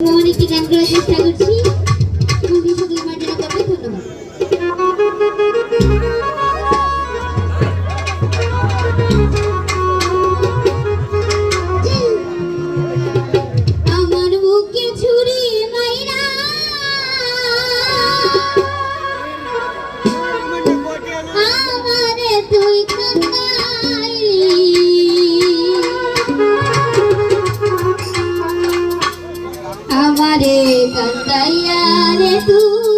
ভ্রমণে একটি গান করার চেষ্টা করছি আমারে কান্দাইয়া রে তুই।